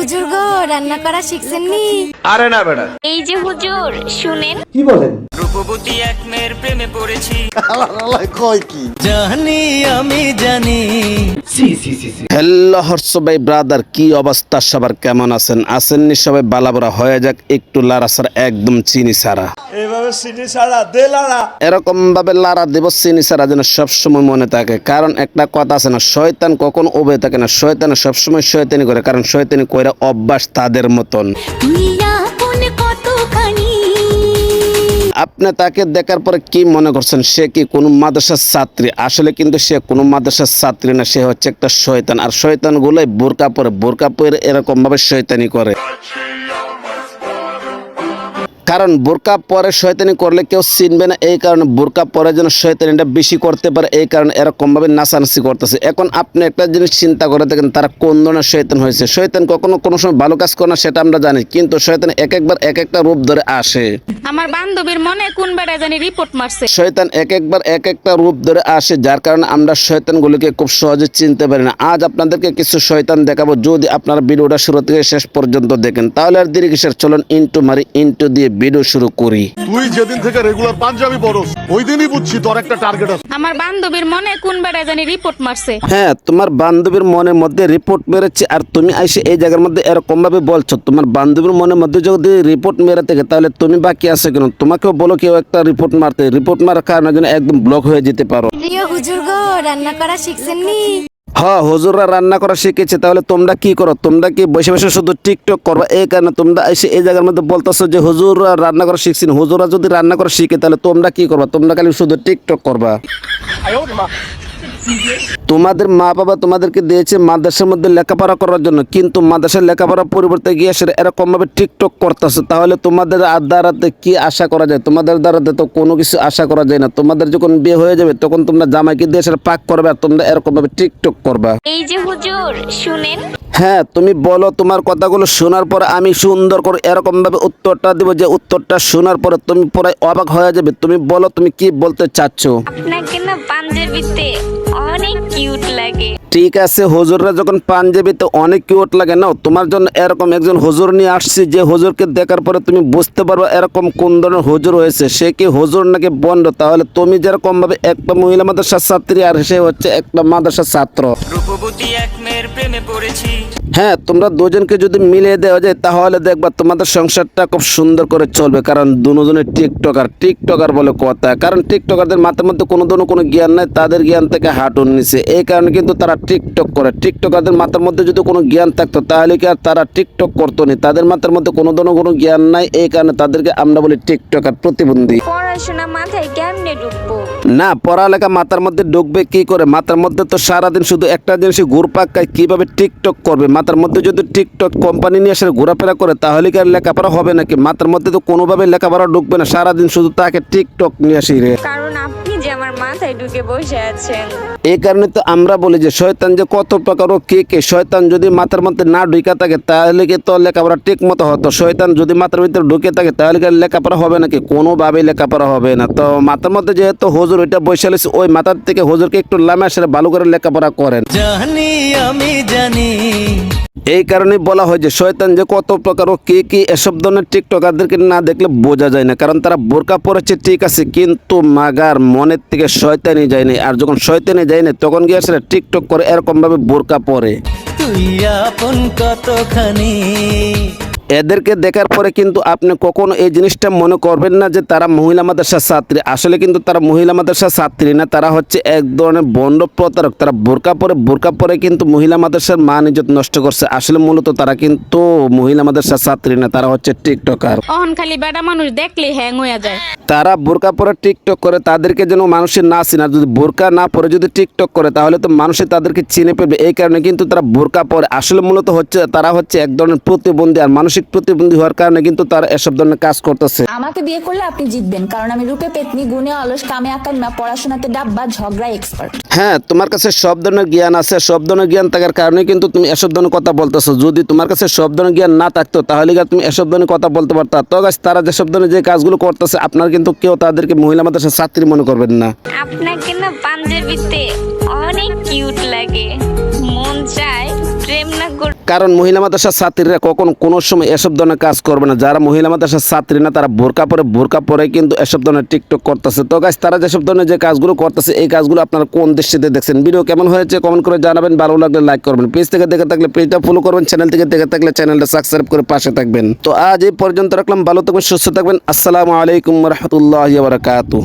হুজুর গো রান্না করা শিখছেন নি আরে না বেটা। এই যে হুজুর শুনেন। কি বলেন? রূপবতী এক মেয়ের প্রেমে পড়েছি। জানি আমি জানি। হ্যালো হর্ষ ভাই ব্রাদার কি অবস্থা? সবার কেমন আছেন? আসেননি সবাই বালাবরা হয়ে যাক একটু লারাসার একদম চিনি সারা এইভাবে সিটি ছাড়া দে লাড়া এরকম ভাবে লারা দেব চিনি সারা যেন সবসময় মনে থাকে। কারণ একটা কথা আছে না শয়তান কখন ওবে থাকে না? শয়তান সবসময় শয়তানি করে কারণ শয়তানি কইরা অভ্যাস তাদের মতন। আপন তাকে দেখার পরে কি মনে করছেন? সে কি কোনো মাদ্রাসার ছাত্রী? আসলে কিন্তু সে কোনো মাদ্রাসার ছাত্রী না সে হচ্ছে একটা শয়তান। আর শয়তান গুলাই বোরকা পরে। বোরকা পরে এরকম ভাবে শয়তানি করে। কারণ বোরকা পরে শয়তানি করলে কেউ চিনবে না এই কারণে বোরকা পরে যেন শয়তানিটা বেশি করতে পারে এই কারণে এরকমভাবে নাচানাচি করতেছে। এখন আপনি একটা জিনিস চিন্তা করে দেখেন তারা কোন ধরনের শয়তান হয়েছে। শয়তান কখনো কোনো সময় ভালো কাজ করে না সেটা আমরা জানি কিন্তু শয়তান এক একবার এক একটা রূপ ধরে আসে। আমার বান্ধবীর মনে কোন বেড়া জানি রিপোর্ট মারছে। শয়তান এক একবার এক একটা রূপ ধরে আসে যার কারণে আমরা শয়তানগুলোকে খুব সহজে চিনতে পারি না। আজ আপনাদেরকে কিছু শয়তান দেখাবো যদি আপনারা ভিডিওটা শুরু থেকে শেষ পর্যন্ত দেখেন তাহলে আর দেরি কিসের? চলুন ইন্টু মারি ইন্টু দিয়ে ভিডিও শুরু করি। তুই যেদিন থেকে রেগুলার পাঞ্জাবি পরস ওই দিনই বুঝছি তোর একটা টার্গেট আছে। আমার বান্ধবীর মনে কোন বেড়া জানি রিপোর্ট মারছে। হ্যাঁ তোমার বান্ধবীর মনের মধ্যে রিপোর্ট মেরেছে আর তুমি এসে এই জায়গার মধ্যে এরকম ভাবে বলছো তোমার বান্ধবীর মনের মধ্যে যদি রিপোর্ট মেরে থাকে তাহলে তুমি বাকি আছে কেন? তোমাকেও বলো কেউ একটা রিপোর্ট মারতে। রিপোর্ট মারার কারণে যেন একদম ব্লক হয়ে যেতে পারো। প্রিয় হুজুর গো রান্না করা শিখছেন নি? হ্যাঁ হজুররা রান্না করা শিখেছে, তাহলে তোমরা কি করো? তোমরা কি বসে বসে শুধু টিকটক করবা? এই কারণে তোমরা এসে এই জায়গার মধ্যে বলতেছো যে হজুররা রান্না করা শিখছেন। হজুররা যদি রান্না করা শিখে, তাহলে তোমরা কি করবা? তোমরা খালি শুধু টিকটক করবা। তোমাদের মা বাবা তোমাদেরকে দিয়েছে মাদ্রাসার মধ্যে লেখাপড়া করার জন্য, কিন্তু মাদ্রাসার লেখাপড়ার পরিবর্তে গিয়ে সেটা এরকমভাবে টিকটক করতেছে। তাহলে তোমাদের দ্বারাতে কি আশা করা যায়? তোমাদের দ্বারাতে তো কোনো কিছু আশা করা যায় না। তোমাদের যখন বিয়ে হয়ে যাবে, তখন তোমরা জামাইকে দিয়ে সেটা পাক করবে আর তোমরা এরকমভাবে টিকটক করবা। এই যে হুজুর, শুনেন। হ্যাঁ তুমি বলো তোমার কথাগুলো শোনার পর আমি সুন্দর করে এরকমভাবে উত্তরটা দিব যে উত্তরটা শোনার পরে তুমি পুরাই অবাক হয়ে যাবে। তুমি বলো তুমি কি বলতে চাচ্ছ? না পাঞ্জাবিতে অনেক কিউট লাগে। ঠিক আছে হুজুররা যখন পাঞ্জাবিতে অনেক কিউট লাগে না তোমার জন্য এরকম একজন হুজুর নিয়ে আসছি যে হুজুরকে দেখার পরে তুমি বুঝতে পারবে এরকম কোন ধরনের হুজুর হয়েছে। সে কি হুজুর নাকি বন্ড তাহলে তুমি যেরকম ভাবে একটা মহিলা মাদ্রাসার ছাত্রী আর সে হচ্ছে একটা মাদ্রাসার ছাত্র। রূপবতী এক মেয়ের প্রেমে পড়েছি। হ্যাঁ তোমরা দুজনকে যদি মিলিয়ে দেওয়া যায় তাহলে দেখবা তোমাদের সংসারটা খুব সুন্দর করে চলবে। কারণ দুজনের টিকটকার। টিকটকার বলে কথা। কারণ টিকটকারদের মাথার মধ্যে কোনো ধরনের কোনো জ্ঞান নাই তাদের জ্ঞান থেকে হাঁটুন। নিছে। এই কারণে কিন্তু তারা টিকটক করে। টিকটকারদের মাথার মধ্যে যদি কোনো জ্ঞান থাকতো তাহলে কি আর তারা টিকটক করতো না? তাদের মাথার মধ্যে কোনো ধরনের কোনো জ্ঞান নাই। এই কারণে তাদেরকে আমরা বলি টিকটকার প্রতিবন্ধী। পড়াশোনা মাথায় কেমনে ঢুকবো? না পড়ালেখা মাথার মধ্যে ঢুকবে কি করে? মাথার মধ্যে তো সারাদিন শুধু একটা জিনিসই ঘুরপাক খায় কীভাবে টিকটক করবে? মাথার মধ্যে যদি টিকটক কোম্পানি নিয়ে এসে ঘোরাফেরা করে তাহলে কি আর লেখাপড়া হবে নাকি? মাথার মধ্যে তো কোনোভাবে লেখাপড়া ঢুকবে না। সারাদিন শুধু তাকে টিকটক নিয়ে আসি রে। কারণ আপনি যে আমার মাথায় ঢুকে বসে আছেন এই কারণে তো আমরা বলি যে শয়তান যে কত প্রকার ও কে কে শয়তান যদি মাথার মধ্যে না ঢুকে থাকে তাহলে কি তো লেখাপড়া ঠিক মতো হতো? শয়তান যদি মাথার ভিতরে ঢুকে থাকে তাহলে কি আর লেখাপড়া হবে নাকি? কোনোভাবেই লেখাপড়া হবে না। তো মাথার মধ্যে যেহেতু হুজুর ওইটা বৈশালী ওই মাথার থেকে হুজুরকে একটু লামে আসলে ভালো করে লেখাপড়া করেন। জানি আমি জানি এই কারণে বলা হয় যে শয়তান যে কত প্রকার ও কে কি এসব ধরনের টিকটকারদেরকে না দেখলে বোঝা যায় না, কারণ তারা বোরকা পরেছে, ঠিক আছে, কিন্তু মাগার মনের থেকে শয়তানি যায়নি। আর যখন শয়তানি যায়নি, তখন গিয়ে আসলে টিকটক করে এরকমভাবে বোরকা পরে। তুই আপন কতখানি এদেরকে দেখার পরে কিন্তু আপনি কখনো এই জিনিসটা মনে করবেন না যে তারা মহিলা মাদ্রাসার ছাত্রী। আসলে কিন্তু তারা মহিলা মাদ্রাসার ছাত্রী না তারা হচ্ছে এক ধরনের বন্ড প্রতারক। তারা বোরকা পরে বোরকা পরে কিন্তু মহিলা মাদ্রাসার মান ইজ্জত নষ্ট করছে। আসলে মূলত তারা কিন্তু মহিলা মাদ্রাসার ছাত্রী না তারা হচ্ছে টিকটকার। অহন খালি বেড়া মানুষ দেখলে হ্যাং হয়ে যায়। তারা বোরকা পরে টিকটক করে তাদেরকে যেন মানুষের না চিনে। যদি বোরকা না পরে যদি টিকটক করে তাহলে তো মানুষে তাদেরকে চিনে পেবে এই কারণে কিন্তু তারা বোরকা পরে। আসলে মূলত হচ্ছে তারা হচ্ছে এক ধরনের প্রতিবন্ধী। আর মানসিক প্রতিবন্ধী হওয়ার কারণে কিন্তু তারা এসব ধরনের কাজ করতেছে। আমাকে বিয়ে করলে আপনি জিতবেন কারণ আমি রূপে পেতনি গুণে অলস কামে আকাইমা পড়াশোনাতে ডাব্বা ঝগড়া এক্সপার্ট হ্যাঁ তোমার কাছে সব ধরনের জ্ঞান আছে সব ধরনের জ্ঞান থাকার কারণে কিন্তু তুমি এসব ধরনের কথা বলতেছো। যদি তোমার কাছে সব ধরনের জ্ঞান না থাকতো তাহলে কি তুমি এসব ধরনের কথা বলতে পারতা। তো গাছ তারা যেসব ধরনের যে কাজগুলো করতেছে আপনার কিন্তু কেউ তাদেরকে মহিলা মাদ্রাসার ছাত্রী মনে করবেন না। আপনাকে না পাঞ্জাবিতে অনেক কিউট কারণ মহিলা মাদ্রাসার ছাত্রীরা কখনো কোনো সময় এসব ধরনের কাজ করবে না। যারা মহিলা মাদ্রাসার ছাত্রী না, তারা বোরকা পরে বোরকা পরে কিন্তু এসব ধরনের টিকটক করতেছে। তো গাছ তারা যেসব ধরনের যে কাজগুলো করতেছে, এই কাজগুলো আপনারা কোন দৃষ্টিতে দেখছেন? ভিডিও কেমন হয়েছে কমেন্ট করে জানাবেন, ভালো লাগলে লাইক করবেন। পেজ থেকে দেখে থাকলে পেজটা ফলো করবেন চ্যানেল থেকে দেখে থাকলে চ্যানেলটা সাবস্ক্রাইব করে পাশে থাকবেন। তো আজ এই পর্যন্ত রাখলাম, ভালো থাকবেন, সুস্থ থাকবেন। আসসালামু আলাইকুম রহমতুল্লাহ বারকাতু